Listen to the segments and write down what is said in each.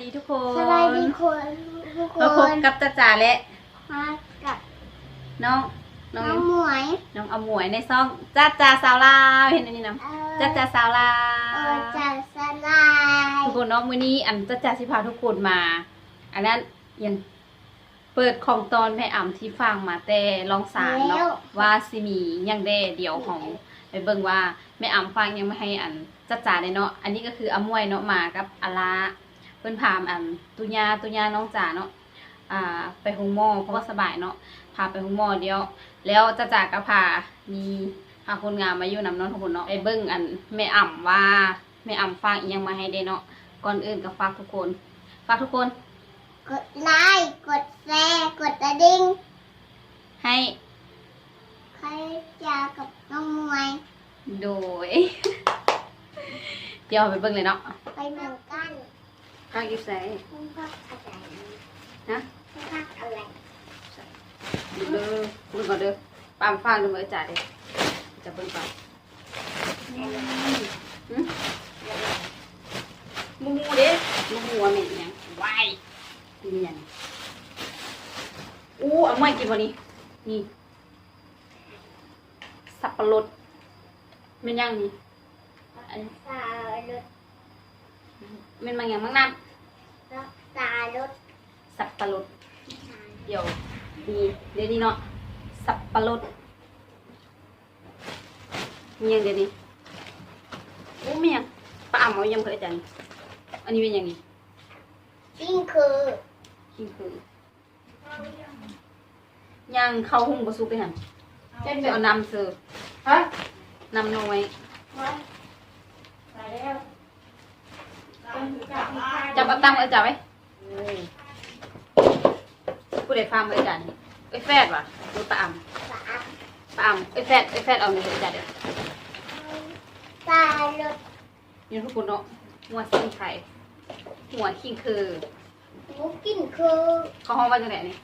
ดีทุกคนสวัสดีคนทุกคมาพบนกับจ้าจ๋าและมากับน้องน้องน้องหมวยน้องอมวยในซ่องจ้าจ๋าสาวลาวเห็นอันนี้นะเอ่อจ้าจ๋าสาวลาเอวอจัดสลายทุกคนเน้องมื้อนี้อันจ้าจ๋าสิพาทุกคนมา อันนั้นยังเปิดของตอนแม่อ่ำที่ฟังมาแต่ลองสารเนาะว่าสิมีหยังแด่เดียวของไปเบิ่งว่าแม่อ่ำฟังยังไม่ให้อันจ้าจ๋าได้เนาะอันนี้ก็คืออมวยเนาะมากับอาลา เพิ่นพามอันตุญาตุญาน้องจ๋าเนาะอ่าไปหงหมอเพราะว่าสบายเนาะพาไปหงหมอเดียว แล้วจ้าจ๋าก็พามีพาคนงามมาอยู่นำน้องทุกคนเนาะไปเบิ่งอันแม่อ่ำว่าแม่อ่ำฟังอีหยังมาให้ได้เนาะก่อนอื่นก็ฝากทุกคนฝากทุกคน กดไลค์กดแชร์กดกระดิ่งให้ใครจะกับน้องหมวย โดย เดี๋ยวไปเบิ่งเลยเนาะ ไปเหมือนกัน ภาคยูไซคุณพักอะไรฮะคุณพักอะไรเด้อเบิ่งก่อนเด้อปามฟังดูมื้อจ่าเด้อจะเบิ่งก่อนหึหมูเด้หมูว่าแม่นหยังวายกินหยังอู้เอาไม้กินบ่นี่นี่สับปะรดแม่นยังนี่อันสาวรถแม่นมันหยังมั่งน้ำ รักษารถสับปะรดเดี๋ยวดีเดี๋ยวนี้เนาะสับปะรดมีหยังเดี๋ยวนี้โอ้มีหยังปลาอ่ำเอายังเคยจังอันนี้เป็นหยังนี่ยิ่งคือกินคือยังเข้าหุงบะซุกไปหันจะเอาน้ำเสิร์ฟฮะน้ำน้อยตายแล้วจับ เอาตั้งไว้จับไว้ผู้ใดฟาร์มไว้จันไอ้ยแฟดว่ะดูปลาอ่ำสาวปลาอ่ำไอ้ยแฟดไอ้ยแฟดเอาเนี่ยจัดเดี๋ยวสาวรถนี่ทุกคนเนาะหัวสิ้นไข่หัวขิงคือหมูกินคือเขาห้องว่าจังไหนนี่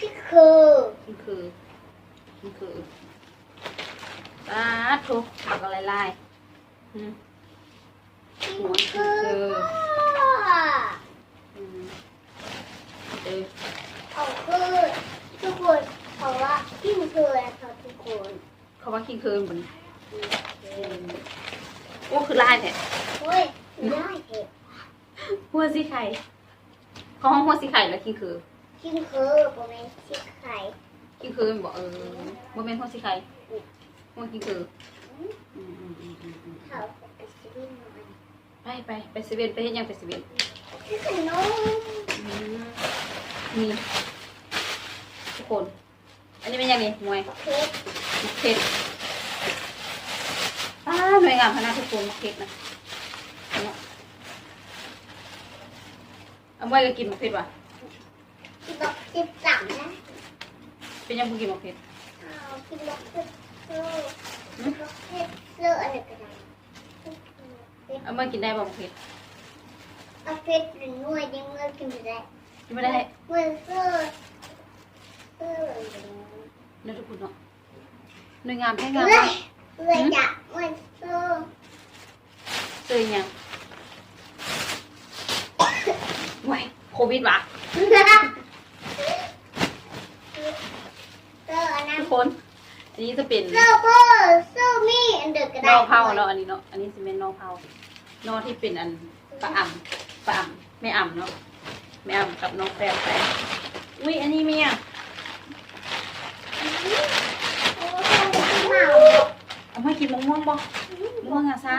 กินคือขิงคือขิงคือสาธุปักอะไรลายอืมกินหัวขิงคือคืออืมเออ เขาคือทุกคนเพราะว่ากินคือนะคะทุกคน เขาว่าขิงคือเหมือนโอ้คือลายแท้เฮ้ยได้เห็ดหัวสีไข่เขาห้องหัวสีไข่แล้วขิงคือกินคือประมาณสิบไข่ขิงคือมันบอกเออโมเมนต์หัวสีไข่หัวขิงคืออืมอืมอืมอืมอืมเขาไปซื้อหน่อยไปไปไปเซเว่นไปเฮ็ดหยังไปเซเว่นซื้อขนมนี่ทุกคน อันนี้เป็นยังไงมวยเค้กมะเข็ด อ้าหน่วยงานคณะทุกคนมะเข็ดนะเอาเนาะเอามวยก็กินมะเข็ดว่ะกินแบบสิบสามนะเป็นยังกูกินมะเข็ดเอากินแบบเสื้อเสื้อเสื้ออะไรก็ได้เอามวยกินได้บ่มะเข็ดเอาเพชรหรือหน่วยยังเมื่อกินไม่ได้กินไม่ได้เมื่อเสื้อเสื้อเนื้อทุกคนเนาะหน่วยงานแพ่งาน เลื่อยเลื่อยจะเมื่อเสื้อเจอยังไว้โควิดว่ะเสื้ออันนั้นทุกคน อันนี้จะเป็นเสื้อเบอร์เสื้อมีอันเด็กก็นได้อเผาเนาะอันนี้เนาะ อันนี้จะเป็นนอเผานอที่เป็นอันปลาอ่ำปลาอ่ำแม่อ่ำเนาะแม่อ่ำกับน้องแฟนไปอุ้ยอันนี้เมีย โอ้ยเมา เอามากินมะม่วง บ่มะม่วงอะซ่า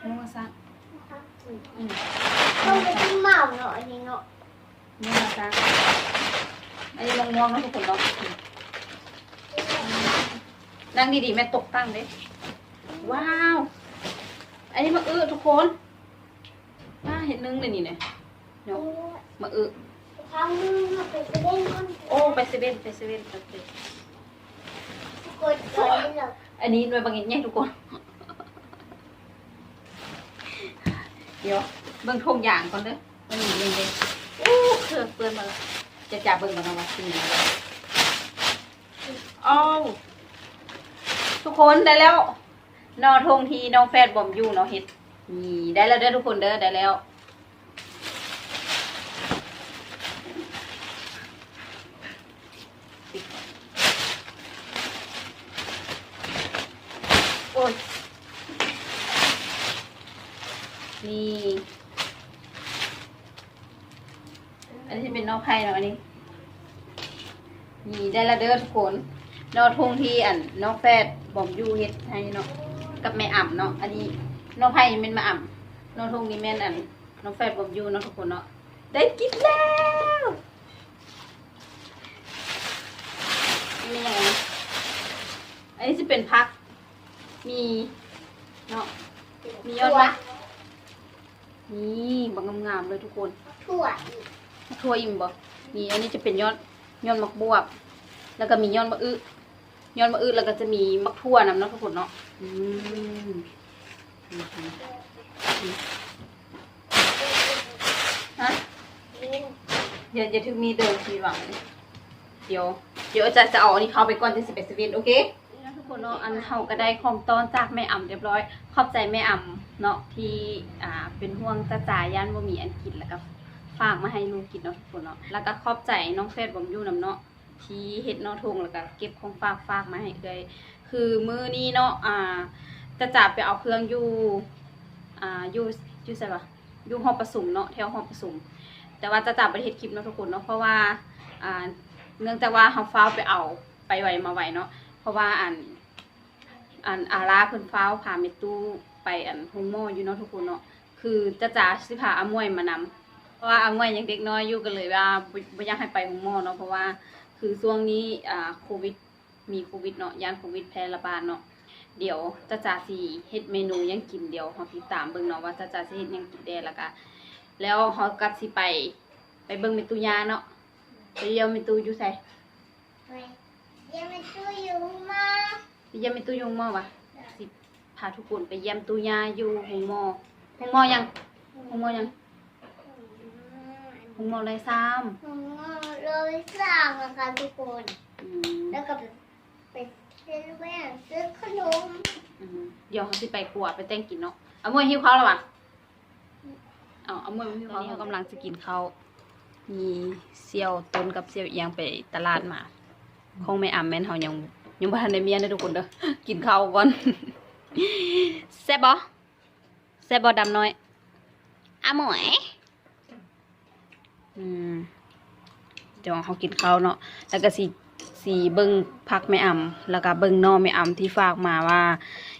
มะม่วงอะซ่าอืมต้องไปกินเมาเนาะอันนี้เนาะมะม่วงอะซ่าอันนี้มะม่วงเนาะทุกคนเนาะนั่งดีๆแม่ตกตั้งเด้ว้าว อันนี้มะอื้อทุกคนว้าเห็ดนึ่งเลยนี่เนี่ยเนาะมะอื้อครั้งนึงเราไปเล่นก้นโอ้ไปเซเว่นไปเซเว่นไปเซเว่นกดก่อนนี่เราอันนี้ด้วยบางอย่างทุกคนี๋ยวเบิ่งทงอย่างก่อนเด้อมันมีเองเลยอู้เครื่องเปื้อนมาแล้วจะจับเบิ่งก่อนนะว่าสิ่งเลยอ้าวทุกคนได้แล้ว นอทงทีนอแฟดบอมยูนอเฮ็ดนี่ได้แล้วเด้อทุกคนเด้อได้แล้วโอ้ย นี่ อันนี้จะเป็นนอกไผ่เนาะอันนี้ นี่ได้ละเด้อทุกคนนอกทงที่อันนอกแฟดบอมยูเฮ็ดให้เนาะกับแม่อ่ำเนาะอันนี้นอกไผ่เป็นมาอ่ำนอกทงนี้แม่นอันนอกแฟดบอมยูเนาะทุกคนเนาะได้กินแล้วนี่ยังไงอันนี้จะเป็นพัก มีเนาะมียอดมะ นี่บางงามๆเลยทุกคนถั่วอีกทั่วอิ่มบ่นี่อันนี้จะเป็นยอดยอดมักบวบ แล้วก็มียอดมะอึยอดมะอึแล้วก็จะมีมักทั่วนำเนาะทุกคนเนาะอืมฮะนี่อย่าอย่าถึงมีเดิมทีหวังเดี๋ยว เดี๋ยวอาจารย์จะเอาอันนี้เข้าไปก่อนจะสิบเอ็ดสิบเอ็ดโอเคนะทุก คนเนาะอันเฮาก็ได้ของตอนจากแม่อ่ำเรียบร้อย ขอบใจแม่อ่ำเนาะที่อ่าเป็นห่วงตาจ่ายย่านบ่มีอันกินแล้วก็ฝากมาให้ลูกกินเนาะทุกคนเนาะแล้วก็ขอบใจน้องเฟซบอมอยู่นํเนาะที่เฮ็ดเนาะทงแล้วก็เก็บของฝากฝากมาให้เลยคือมื้อนี้เนาะอ่าจะจ่าไปเอาเครื่องอยู่อ่าอยู่อยู่ไสวะอยู่ห้องประชุมเนาะแถวห้องประชุมแต่ว่าจะจ่าไปเฮ็ดคลิปเนาะทุกคนเนาะเพราะว่าอ่าเนื่องจากว่าเฮาฟ้าไปเอาไปไวมาไวเนาะเพราะว่าอัน อันอาราเพิ่นฟ้าวพาเมตู้ไปอันโฮมโมอยู่เนาะทุกคนเนาะคือจะจ๋าสิพาอามวยมานำเพราะว่าอามวยยังเด็กน้อยอยู่กันเลยว่าบ่บ่อยากให้ไปโฮมโมเนาะเพราะว่าคือช่วงนี้อ่าโควิดมีโควิดเนาะย่านโควิดแพร่ระบาดเนาะเดี๋ยวจะจ๋าสิเฮ็ดเมนูหยังกินเดี๋ยวเฮาติดตามเบิ่งเนาะว่าจะจ๋าสิเฮ็ดหยังกินแด่แล้วก็แล้วเฮาก็สิไปไปเบิ่งเมตุยาเนาะไปเยี่ยมเมตุอยู่ไสไปยังไม่ตู้อยู่มา ไปเยี่ยมไปตู้ยงหม้อวะสิพาทุกคนไปเยี่ยมตู้ยาอยู่หงหม้อหงหม้อยังหงหม้อยังหงหม้อไรซ้อ๋อเลยสั่งนะคะทุกคนำอืมแล้วก็ไปซื้อแว่นซื้อขนมอืมเดี๋ยวเขาสิไปกวดไปแต่งกินเนาะเอามวยหิวข้าวแล้ววะเอาเอามวยหิวข้าวเขากำลังจะกินข้าวมีเสี่ยวต้นกับเสี่ยวเอียงไปตลาดมา คงไม่อ่ำแม่นเขายัง ยังบ่ทันได้เมียนะทุกคนเด้อกินข้าวก่อนแซ่บบ่แซ่บบดำน้อยอาหมวยอืมเดี๋ยวเขากินข้าวเนาะแล้วก็สีสีเบิ้งพักไม่อ่ำแล้วก็เบิ้งนอไม่อ่ำที่ฝากมาว่า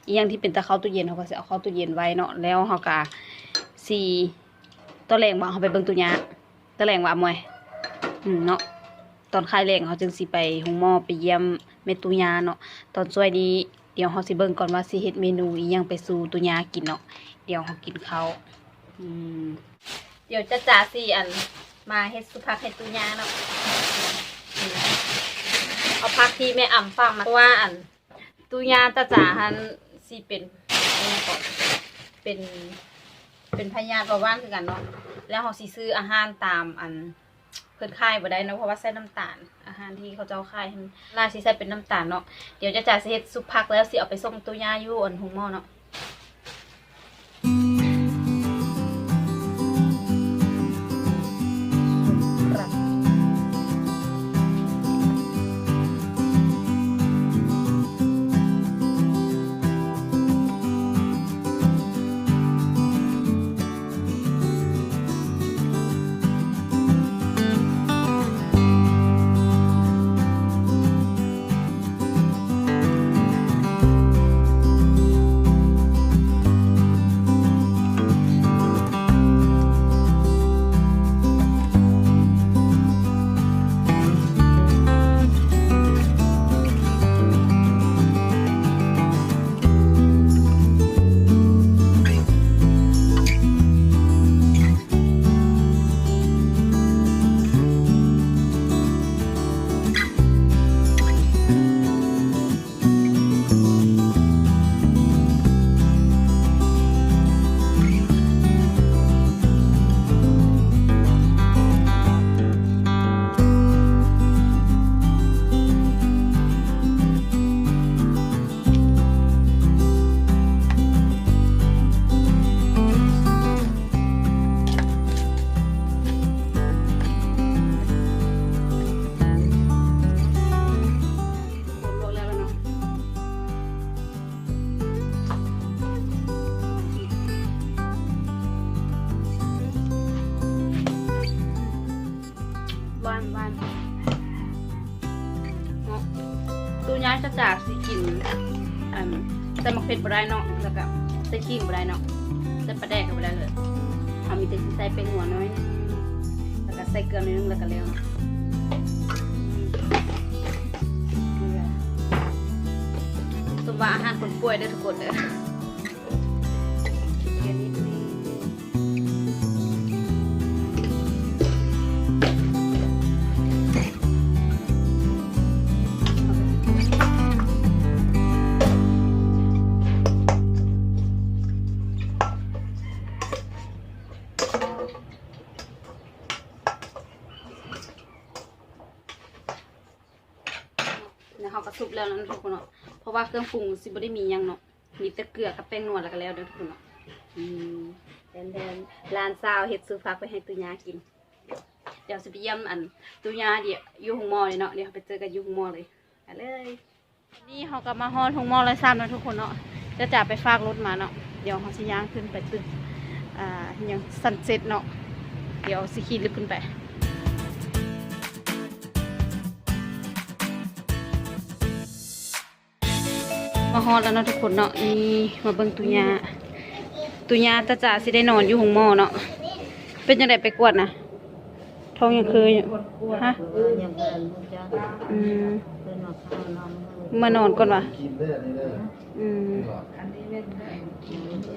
อีหยังที่เป็นตะเข้าตู้เย็นเขาก็จะเอาเข้าตู้เย็นไว้เนาะแล้วเขาก็สีตัวแรงว่าเขาไปเบิ้งตู้ยาตัวแรงว่าอำมวยอืมเนาะ ตอนคายแรงเขาจึงสิไปหุงหม้อไปเยี่ยมเมตุยาเนาะตอนช่วยนี้เดี๋ยวเขาสิเบิ่งก่อนว่าสิเฮ็ดเมนูอีหยังไปสู่ตุยากินเนาะเดี๋ยวเขากินเขาอืมเดี๋ยวจะจ่าสี่อันมาเฮ็ดสุพักให้ตุยาเนาะเอาพักที่แม่อ่ำฟังมาเพราะว่าอันตุยาตาจ๋าหันสิเป็นอะไรก่อนเป็นเป็นพยาธิประว่านคือกันเนาะแล้วเขาสิซื้ออาหารตามอัน เพิ่นค่ายบ่ได้เนาะเพราะว่าใส่น้ำตาล อาหารที่เขาเจ้าค่ายล่าสิใส่เป็นน้ำตาลเนาะเดี๋ยวจะจ่าสิเฮ็ดซุปผักแล้วสิเอาไปส่งตุยาอยู่อ่อนหุงหม้อเนาะาจะจากสิกินอันใส่มะเขือบ่ได้เนาะแล้วก็ใส่ขิงบ่ได้เนาะใส่ปลาแดกก็บ่ได้เลยเอามีแต่สิใส่เป็นหัวน้อยนึงแล้วก็ใส่เกลือนิดนึงแล้วก็แล้วสมว่าอาหารคนป่วยเด้อทุกคนเด้อ แล้วนะทุกคนเนาะ เพราะว่าเครื่องปรุงสิบ่ได้มีหยังเนาะ มีแต่เกลือกับแป้งนวดแล้วก็แล้วเด้อทุกคนเนาะอืมแดนแดนร้านซาวเฮ็ดซื้อฟักไปให้ตุยากิน เดี๋ยวสิไปเยี่ยมอันตุยาเดี๋ยวอยู่หงมอเลยเนาะ เดี๋ยวไปเจอกันอยู่หงมอเลยไปเลย นี่เขาก็มาฮอนหงมอเลยซ้ำนะทุกคนเนาะจะจ่าไปฝากรถมาเนาะ เดี๋ยวเขาสิย่างขึ้นไปตึกอ่าอหยังซันเซ็ตเนาะ เดี๋ยวสิขี่ลึกขึ้นไป มาฮอดแล้วเนาะทุกคนเนาะนี่มาเบิ่งตุยาตุยาตาจ๋าสิได้นอนอยู่ห้องหมอเนาะเป็นจังไดไปกวดนะท้องยังเคยอยู่ฮะเออยังเป็นมุจ้าอืมเป็นมานอนก่อนวะอันนี้ได้อืมอันนี้เล่นไม่ได้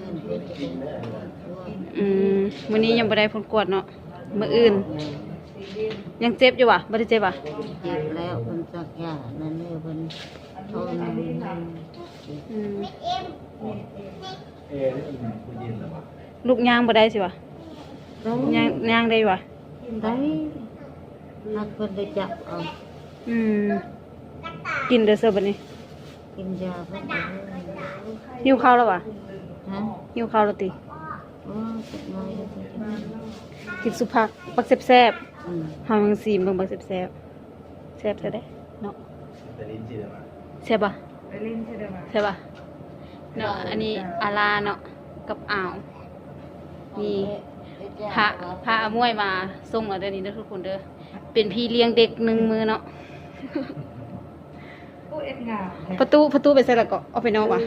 อันนี้อืมมื้อนี้ยังบ่ได้ผลกวดเนาะมื้ออื่น ยังเจ็บอยู่วะบ่ได้เจ็บวะเจ็บแล้วเป็นสักอย่านั่นนี่เป็นทน อืมเอนี่อิ่มกูเย็นแล้ววะลูกย่างบ่ได้สิวะได้ย่างย่างได้วะได้นักเป็นได้จับเอาอืมกินเด้อเซอบัดนี้กินยาเป็นได้หิวข้าวแล้ววะฮะหิวข้าวแล้วติโอ้จิตน้อยจิตน้อยกินสุผักปักแซ่บๆอืมหามังซีมเบิ่งบักแซ่บแซ่บแซ่บซะได้เนาะแต่ลิ้นจีได้ไหมแซ่บ ป่ะแซ่บป่ะเนาะอันนี้อาลาเนาะกับอ่าวนี่พระพระอามวยมาส่งเราเดี๋ยวนี้เด้อทุกคนเด้อเป็นพี่เลี้ยงเด็กหนึ่งมือเนาะประตูประตูไปใส่ละก็เอาไปนอกว่ะ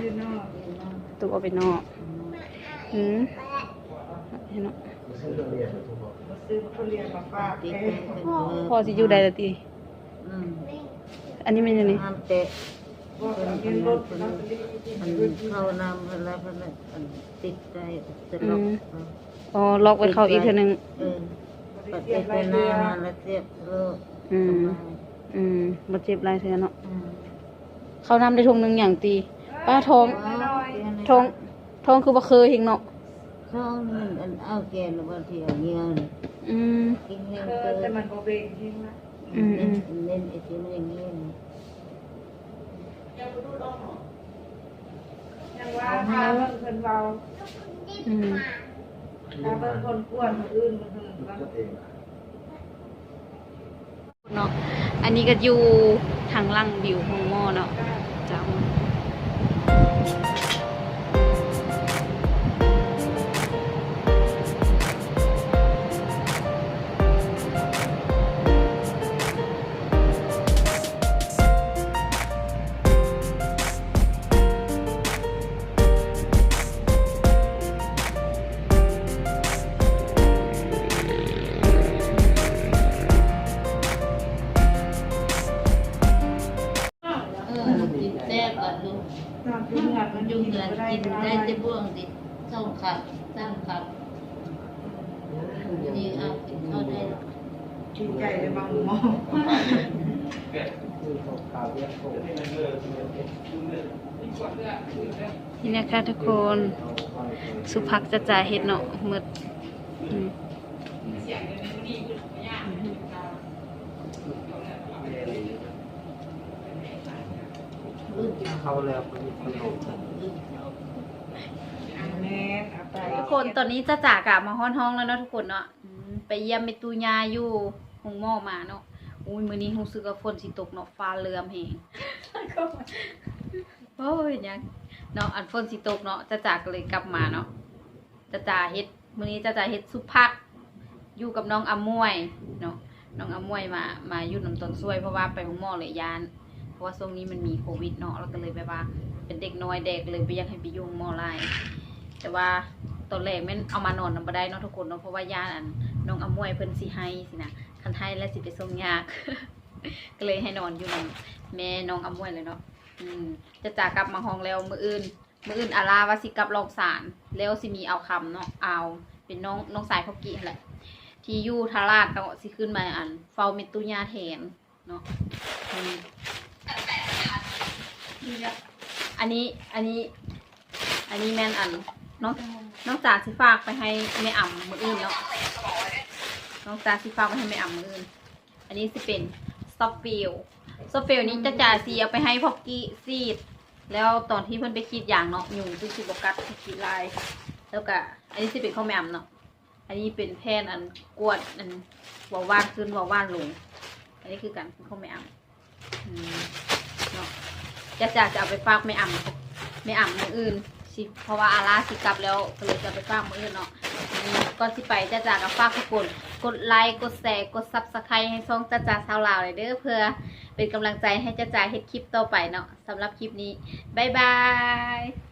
ประตูเอาไปนอกอืมเห็นเนาะไม่ใช่เรื่องเรียนทุกคนติดเป็นเป็นเบอร์พอสิอยู่ได้ละติอืมอันนี้มันยังไงน้ำเตะ เป็นเป็นเป็นมันเข้าน้ำอะไรเป็นมันติดใจจะลบอ๋อล็อกไว้เข้าอีกเทื่อนึงเออปฏิเสธหน้ามาแล้วเจ็บโลกอืมอืมบ่เจ็บหลายเทื่อเนาะอืมเขานำได้ทงหนึ่งอย่างตีป้าทองทองทองคือบ่เคยเห็นเนาะท้องมันอันเอาแกนบางทีเอาเงี้ยวนี่อืมกินเงี้ยวเกินแต่มันอืมอืมเน้นไอ้ที่มันอย่างนี้นี่ยั งว่าพาเบิ่งเพิ่นเว้าอืมพาเบิ่งคนกวนคนอื่นคนอื่นว่าก็เองอะเนาะ อันนี้ก็อยู่ทางล่างวิวของหม้อเนาะจ้า กินไก่เลยบางหมอนี่นะคะทุกคน สุภักจะจ่ายเฮ็ดเนาะหมืดอืมเข้าแล้วมันมีขนมแม่เอาไปทุกคนตอนนี้จะจากกลับมาห้องห้องแล้วเนาะทุกคนเนาะอืมไปเยี่ยมเมตูยาอยู่ หงหม้อมาเนาะอุ้ยมื้อนี้รู้สึกว่าฝนสิตกเนาะฟ้าเรือมแฮงโอ้ยยังเนาะอันฝนสิตกเนาะจะจากก็เลยกลับมาเนาะจะจ่าเฮ็ดมื้อนี้จะจ่าเฮ็ดสุพัก อยู่กับน้องอามวยเนาะน้องอามวยมามาอยู่น้ำต้นซวยเพราะว่าไปหงหม้อเลยยาน เพราะะว่าช่วงนี้มันมีโควิดเนาะแล้วก็เลยแบบว่า เป็นเด็กน้อยเด็กเลยไปยังให้ไปยุ่งมอไลน์แต่ว่าตอนแรกแม่นเอามานอนนำบ่ได้เนาะทุกคนเนาะเพราะว่าย่านอันน้องอมวยเพิ่นสิให้สินะ คันให้แล้วสิไปส่งยาก ก็เลยให้นอนอยู่นแม่น้องอมวยเลยเนาะอืมจะจากกลับมาห้องแล้วมืออื่น มืออื่นอาลาวาสิกลับลองสารแล้วสิมีเอาคำเนาะเอาเป็นน้องน้องสายพกี้แหละที่ยู่ทาราดก็สิขึ้นมาอันเฝ้าเมตุญาแทนเนาะอันนี้อันนี้ อันนี้แม่นอันน้องน้องจ๋าสิฝากไปให้แม่อ่ำมืออื่นเนาะ น้องจ๋าสิฝากไปให้แม่อ่ำมืออื่นอันนี้สิเป็นสต็อปฟิลสต็อปฟิลนี้จะจ่าสีเอาไปให้พอกกี้ซีด แล้วตอนที่เพิ่นไปคิดอย่างเนาะยุงซึ่งสิบกัดคิดลาย แล้วก็อันนี้สิเป็นข้าวแม่มเนาะอันนี้เป็นแพนอันกวดอันวาว่านขึ้นวาว่านลง อันนี้คือการข้าวแม่อ่ำอืมเนาะจะจะจะเอาไปฝากแม่อ่ำแม่อ่ำมืออื่นสิเพราะว่าอาร่าสิกลับแล้วก็เลยจะไปฝากมืออื่นเนาะอันนี้ก่อนสิไปจะจากกับฝากทุกคน กดไลค์กดแชร์กดซับสไครต์ให้ช่องจ้าจ่าชาวลาวเลยเด้อเพื่อเป็นกำลังใจให้จ้าจ่าเฮ็ดคลิปต่อไปเนาะสำหรับคลิปนี้ บ๊ายบาย